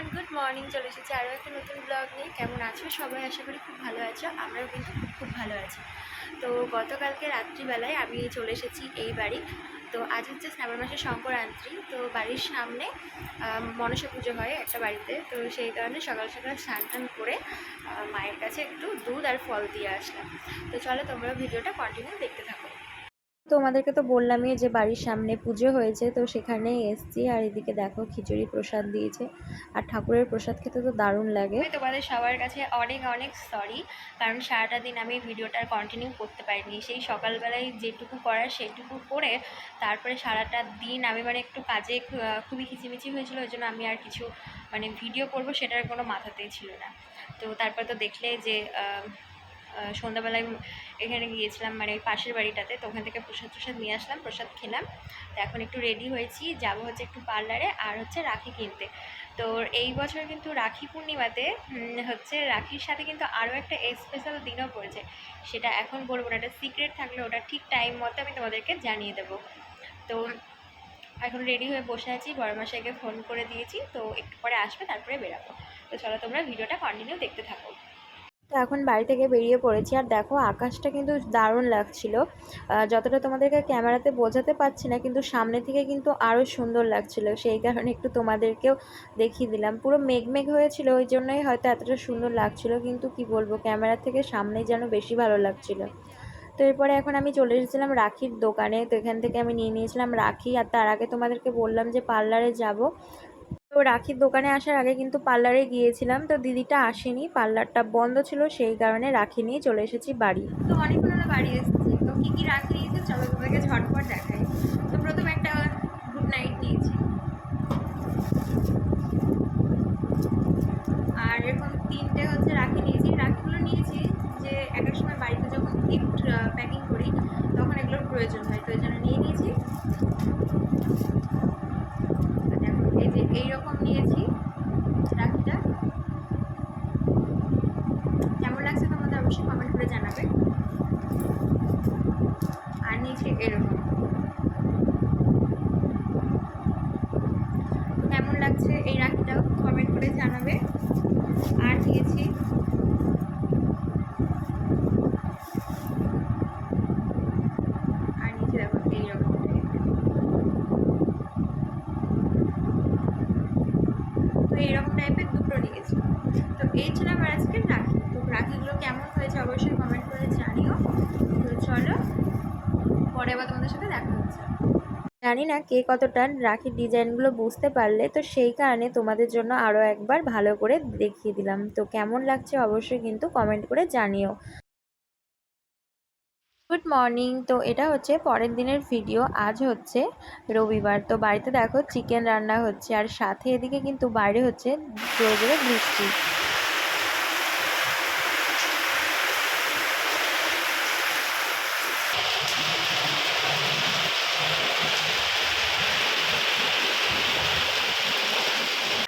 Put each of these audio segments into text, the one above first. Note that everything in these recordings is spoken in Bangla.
এভরিওয়ান, গুড মর্নিং, চলে এসেছি আরও একটা নতুন ব্লগ নিয়ে। কেমন আছো? সবাই আশা করি খুব ভালো আছো, আমরাও কিন্তু খুব ভালো আছি। তো গতকালকে রাত্রিবেলায় আমি চলে এসেছি এই বাড়ি। তো আজ হচ্ছে শ্রাবণ মাসের সংক্রান্তি, তো বাড়ির সামনে মনসা পুজো হয় একটা বাড়িতে। তো সেই কারণে সকাল সকাল স্নান টান করে মায়ের কাছে একটু দুধ আর ফল দিয়ে আসলাম। তো চলো তোমরা ভিডিওটা কন্টিনিউ দেখতে থাকো। তোমাদেরকে তো বললামই যে বাড়ির সামনে পুজো হয়েছে, তো সেখানে এসছি। আর এদিকে দেখো খিচুড়ি প্রসাদ দিয়েছে। আর ঠাকুরের প্রসাদ খেতে তো দারুণ লাগে। তোমাদের সবার কাছে অনেক অনেক সরি কারণ সারাটা দিন আমি ভিডিওটা কন্টিনিউ করতে পারিনি। সেই সকালবেলায় যেটুকু করার সেটুকু করে তারপরে সারাটা দিন আমি মানে একটু কাজে খুবই খিচিমিচি হয়েছিল, ওই জন্য আমি আর কিছু মানে ভিডিও করব সেটার কোনো মাথাতেই ছিল না। তো তারপর তো দেখলে যে সন্ধ্যাবেলায় এখানে গিয়েছিলাম মানে ওই পাশের বাড়িটাতে, তো ওখান থেকে প্রসাদ প্রসাদ নিয়ে আসলাম, প্রসাদ খেলাম। তো এখন একটু রেডি হয়েছি, যাব হচ্ছে একটু পার্লারে আর হচ্ছে রাখি কিনতে। তো এই বছর কিন্তু রাখি পূর্ণিমাতে হচ্ছে রাখির সাথে কিন্তু আরও একটা স্পেশাল দিনও পড়েছে। সেটা এখন বলব না, এটা সিক্রেট থাকলে ওটা ঠিক টাইম মতো আমি তোমাদেরকে জানিয়ে দেবো। তো এখন রেডি হয়ে বসে আছি বড় মশাইকে ফোন করে দিয়েছি, তো একটু পরে আসবে, তারপরে বেরাবো। তো চলো তোমরা ভিডিওটা কন্টিনিউ দেখতে থাকো। তো এখন বাড়ি থেকে বেরিয়ে পড়েছি। আর দেখো, আকাশটা কিন্তু দারুণ লাগছিল। যতটা তোমাদেরকে ক্যামেরাতে বোঝাতে পারছি না, কিন্তু সামনে থেকে কিন্তু আরও সুন্দর লাগছিল। সেই কারণে একটু তোমাদেরকেও দেখিয়ে দিলাম। পুরো মেঘমেঘ মেঘ হয়েছিল, ওই জন্যই হয়তো এতটা সুন্দর লাগছিল, কিন্তু কি বলব, ক্যামেরা থেকে সামনেই যেন বেশি ভালো লাগছিল। তো এরপরে এখন আমি চলে এসেছিলাম রাখির দোকানে। তো এখান থেকে আমি নিয়ে নিয়েছিলাম রাখি। আর তার আগে তোমাদেরকে বললাম যে পার্লারে যাব। রাখির দোকানে আসার আগে কিন্তু পার্লারে গিয়েছিলাম, তো দিদিটা আসেনি, পার্লারটা বন্ধ ছিল, সেই কারণে রাখি নিয়ে চলে এসেছি বাড়ি। তো হলো বাড়ি এসেছি, তো কী কী রাখি নিয়েছে চলো তোমাদেরকে ঝটপট দেখাই। তো প্রথমে একটা গুড নাইট নিয়েছি। আর এরকম তিনটে হচ্ছে রাখি নিয়েছি। রাখিগুলো নিয়েছি যে এক সময় বাড়িতে যখন গিফট প্যাকিং করি, তখন এগুলোর প্রয়োজন হয়, তো এই জন্য নিয়ে নিয়েছি আর দেখো, এই যে এইরকম রাখিটা। কেমন লাগছে তোমাদের অবশ্যই কমেন্ট করে জানাবে। আর নিচে এরকম। কেমন লাগছে এই রাখিটা কমেন্ট করে জানাবে। আর নিয়েছি আর নিচে দেখো এইরকম তো এইরকম টাইপের দুটো নিয়েছি তো এই ছিল আমার আজকের রাখি। তো রাখিগুলো কেমন হয়েছে অবশ্যই কমেন্ট করে জানিও। তো চলো, পরে আবার তোমাদের সাথে দেখা হচ্ছে। জানি না কে কতটা রাখির ডিজাইনগুলো বুঝতে পারলে, তো সেই কারণে তোমাদের জন্য আরও একবার ভালো করে দেখিয়ে দিলাম। তো কেমন লাগছে অবশ্যই কিন্তু কমেন্ট করে জানিও। গুড মর্নিং তো এটা হচ্ছে পরের দিনের ভিডিও আজ হচ্ছে রবিবার। তো বাড়িতে দেখো চিকেন রান্না হচ্ছে। আর সাথে এদিকে কিন্তু বাইরে হচ্ছে জোরে জোরে বৃষ্টি।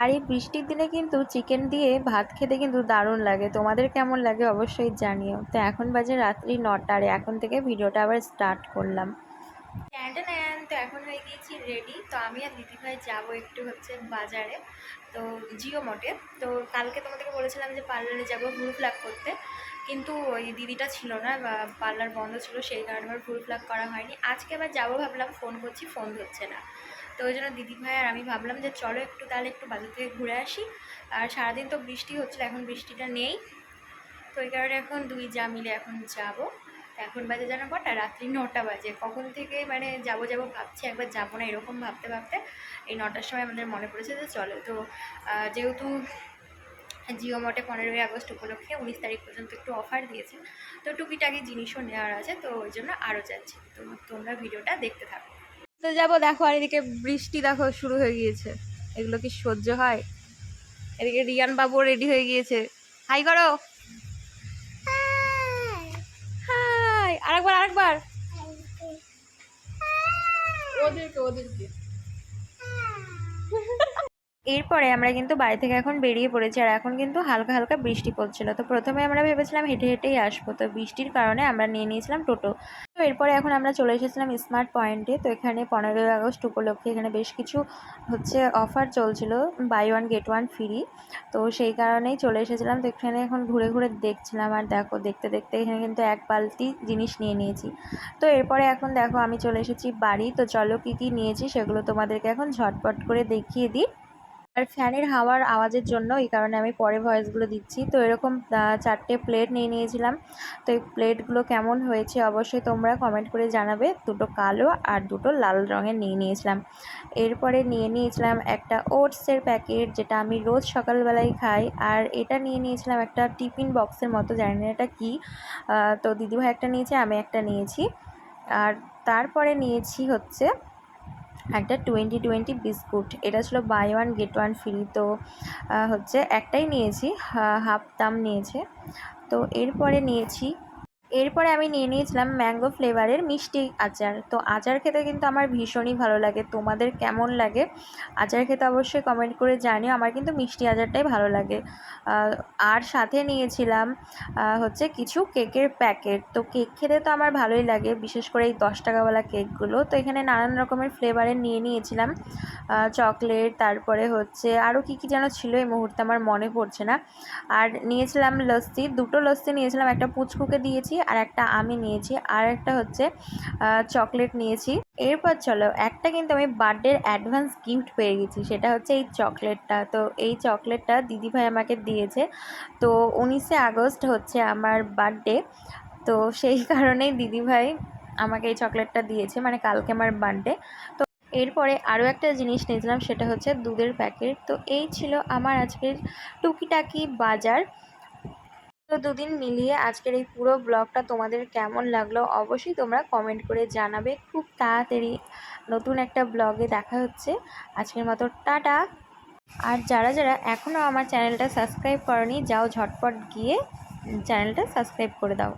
আর এই বৃষ্টির দিনে কিন্তু চিকেন দিয়ে ভাত খেতে কিন্তু দারুণ লাগে। তোমাদের কেমন লাগে অবশ্যই জানিও। তো এখন বাজে রাত্রি নটা, আর এখন থেকে ভিডিওটা আবার স্টার্ট করলাম। তো এখন হয়ে গিয়েছি রেডি তো আমি আর দিদিভাই যাব একটু হচ্ছে বাজারে, তো জিও মোটে তো কালকে তোমাদেরকে বলেছিলাম যে পার্লারে যাব ভুল ফ্ল্যাগ করতে। কিন্তু ওই দিদিটা ছিল না, বা পার্লার বন্ধ ছিল, সেই কারণে আমার ভুল ফ্ল্যাগ করা হয়নি। আজকে আবার যাব ভাবলাম ফোন করছি ফোন ধরছে না। তো ওই জন্য দিদিভাই আর আমি ভাবলাম যে চলো একটু তাহলে একটু বাজার থেকে ঘুরে আসি। আর সারাদিন তো বৃষ্টি হচ্ছিল, এখন বৃষ্টিটা নেই। তো ওই কারণে এখন দুই যা মিলে এখন যাব। এখন বাজে যেন কটা? রাত্রি নটা বাজে। কখন থেকে মানে যাব যাব ভাবছি, একবার যাব না এরকম ভাবতে ভাবতে। এই নটার সময় আমাদের মনে পড়েছে যে চলো। তো যেহেতু জিও মটে পনেরোই আগস্ট উপলক্ষে উনিশ তারিখ পর্যন্ত একটু অফার দিয়েছে। তো টুকিটাকি জিনিসও নেওয়ার আছে, তো ওই জন্য আরও যাচ্ছি। তো তোমরা ভিডিওটা দেখতে থাকো। তো যাব দেখো আর এদিকে বৃষ্টি দেখো শুরু হয়ে গিয়েছে। এগুলো কি সহ্য হয়? এদিকে রিয়ান বাবু রেডি হয়ে গিয়েছে। হাই করো। হাই আরেকবার আরেকবার। ওদেরকে ওদেরকে। এরপরে আমরা কিন্তু বাড়ি থেকে এখন বেরিয়ে পড়েছি আর এখন কিন্তু হালকা হালকা বৃষ্টি পড়ছিল। তো প্রথমে আমরা ভেবেছিলাম হেঁটে হেঁটেই আসব। তো বৃষ্টির কারণে আমরা নিয়ে নিয়েছিলাম টোটো। এরপরে এখন আমরা চলে এসেছিলাম স্মার্ট পয়েন্টে তো এখানে পনেরোই আগস্ট উপলক্ষে এখানে বেশ কিছু হচ্ছে অফার চলছিল buy one get one free তো সেই কারণেই চলে এসেছিলাম। তো এখানে এখন ঘুরে ঘুরে দেখছিলাম আর দেখো, দেখতে দেখতে এখানে কিন্তু এক বালতি জিনিস নিয়ে নিয়েছি। তো এরপরে এখন দেখো, আমি চলে এসেছি বাড়ি। তো চলো কী কী নিয়েছি সেগুলো তোমাদেরকে এখন ঝটপট করে দেখিয়ে দিই। আর ফ্যানের হাওয়ার আওয়াজের জন্য, এই কারণে আমি পরে ভয়েসগুলো দিচ্ছি। তো এরকম চারটে প্লেট নিয়ে নিয়েছিলাম। তো এই প্লেটগুলো কেমন হয়েছে অবশ্যই তোমরা কমেন্ট করে জানাবে। দুটো কালো আর দুটো লাল রঙের নিয়ে নিয়েছিলাম। এরপরে নিয়ে নিয়েছিলাম একটা ওটসের প্যাকেট, যেটা আমি রোজ সকালবেলায় খাই। আর এটা নিয়ে নিয়েছিলাম একটা টিফিন বক্সের মতো, জানি না এটা কী। তো দিদিভাই একটা নিয়েছে, আমি একটা নিয়েছি। আর তারপরে নিয়েছি হচ্ছে একটা টোয়েন্টি টোয়েন্টি বিস্কুট। এটা ছিল buy one get one free তো হচ্ছে একটাই নিয়েছি হাফ দাম নিয়েছে। তো এরপরে নিয়েছি এরপরে আমি নিয়ে নিয়েছিলাম ম্যাঙ্গো ফ্লেভারের মিষ্টি আচার। তো আচার খেতে কিন্তু আমার ভীষণই ভালো লাগে। তোমাদের কেমন লাগে? আচার খেতে অবশ্যই কমেন্ট করে জানিও। আমার কিন্তু মিষ্টি আচারটাই ভালো লাগে। আর সাথে নিয়েছিলাম হচ্ছে কিছু কেকের প্যাকেট। তো কেক খেতে তো আমার ভালোই লাগে, বিশেষ করে এই দশ টাকাওয়ালা কেকগুলো। তো এখানে নানান রকমের ফ্লেভারের নিয়ে নিয়েছিলাম চকলেট, তারপরে হচ্ছে আরও কী কী যেন ছিল এই মুহূর্তে আমার মনে পড়ছে না। আর নিয়েছিলাম লস্যি, দুটো লস্যি নিয়েছিলাম। একটা পুচকুকে দিয়েছি আর একটা আমি নিয়েছি, আর একটা হচ্ছে চকলেট নিয়েছি। এরপর চলো, একটা কিন্তু আমি বার্থডের অ্যাডভান্স গিফট পেয়ে গেছি, সেটা হচ্ছে এই চকলেটটা। তো এই চকলেটটা দিদিভাই আমাকে দিয়েছে। তো উনিশে আগস্ট হচ্ছে আমার বার্থডে, তো সেই কারণেই দিদিভাই আমাকে এই চকলেটটা দিয়েছে মানে কালকে আমার বার্থডে। তো এরপরে আরও একটা জিনিস নিয়েছিলাম, সেটা হচ্ছে দুধের প্যাকেট। তো এই ছিল আমার আজকের টুকিটাকি বাজার। তো দুদিন মিলিয়ে আজকের এই পুরো ব্লগটা তোমাদের কেমন লাগল অবশ্যই তোমরা কমেন্ট করে জানাবে। খুব তাড়াতাড়ি নতুন একটা ব্লগে দেখা হচ্ছে। আজকের মতো টাটা। আর যারা যারা এখনও আমার চ্যানেলটা সাবস্ক্রাইব করনি, যাও ঝটপট গিয়ে চ্যানেলটা সাবস্ক্রাইব করে দাও।